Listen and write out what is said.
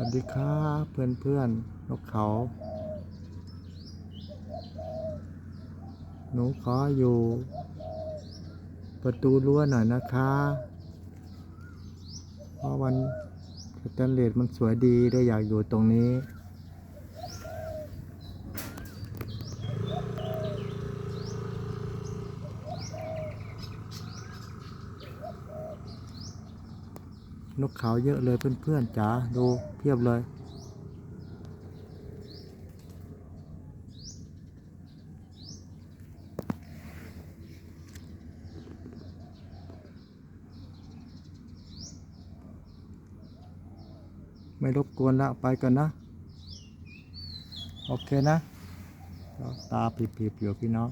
วัสดีครับเพื่อนเพื่อนๆนกเขา หนูขออยู่ ประตูรั้วหน่อยนะคะ เพราะวันสแตนเลสมันสวยดีได้อยากอยู่ตรงนี้ นกเขาเยอะเลยเพื่อนๆจ๋าดูเพียบเลย ไม่รบกวนละไปกันนะ โอเคนะตาปีบๆอยู่พี่น้อง